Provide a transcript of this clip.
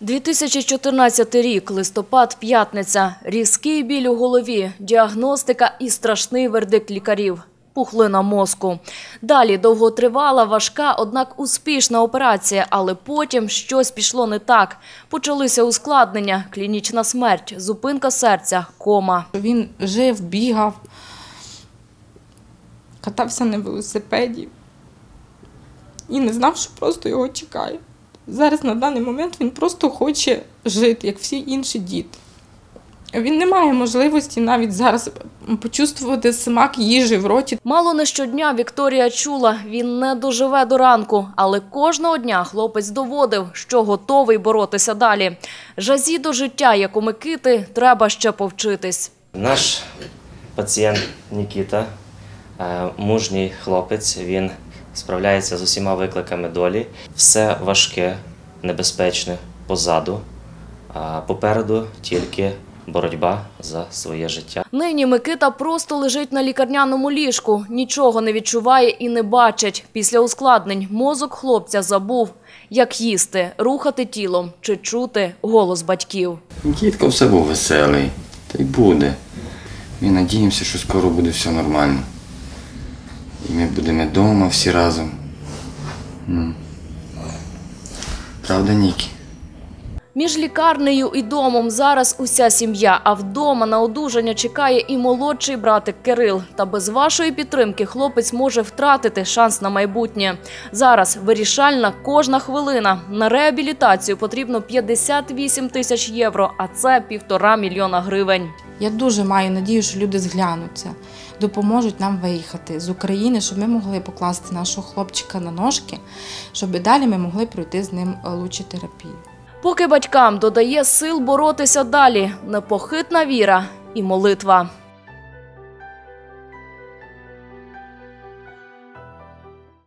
2014 рік, листопад, п'ятниця. Різкий біль у голові, діагностика і страшний вердикт лікарів. Пухлина мозку. Далі довготривала, важка, однак успішна операція, але потім щось пішло не так. Почалися ускладнення, клінічна смерть, зупинка серця, кома. Він жив, бігав, катався на велосипеді і не знав, що просто його чекає. Зараз на даний момент він просто хоче жити, як всі інші діти. Він не має можливості навіть зараз почувствувати смак їжі в роті. Мало не щодня Вікторія чула, він не доживе до ранку, але кожного дня хлопець доводив, що готовий боротися далі. Жазі до життя, як у Микити, треба ще повчитись. Наш пацієнт Нікіта, е, мужній хлопець, він справляється з усіма викликами долі. Все важке, небезпечне позаду, а попереду тільки боротьба за своє життя. Нині Микита просто лежить на лікарняному ліжку, нічого не відчуває і не бачить. Після ускладнень мозок хлопця забув, як їсти, рухати тілом чи чути голос батьків. Дітко все був веселий, та й буде. Ми надіємося, що скоро буде все нормально. Ми будемо вдома всі разом. Правда, Нікі? Між лікарнею і домом зараз уся сім'я, а вдома на одужання чекає і молодший братик Кирил. Та без вашої підтримки хлопець може втратити шанс на майбутнє. Зараз вирішальна кожна хвилина. На реабілітацію потрібно 58 тисяч євро, а це півтора мільйона гривень. Я дуже маю надію, що люди зглянуться, допоможуть нам виїхати з України, щоб ми могли покласти нашого хлопчика на ножки, щоб далі ми могли пройти з ним е, лучі терапію. Поки батькам додає сил боротися далі, непохитна віра і молитва.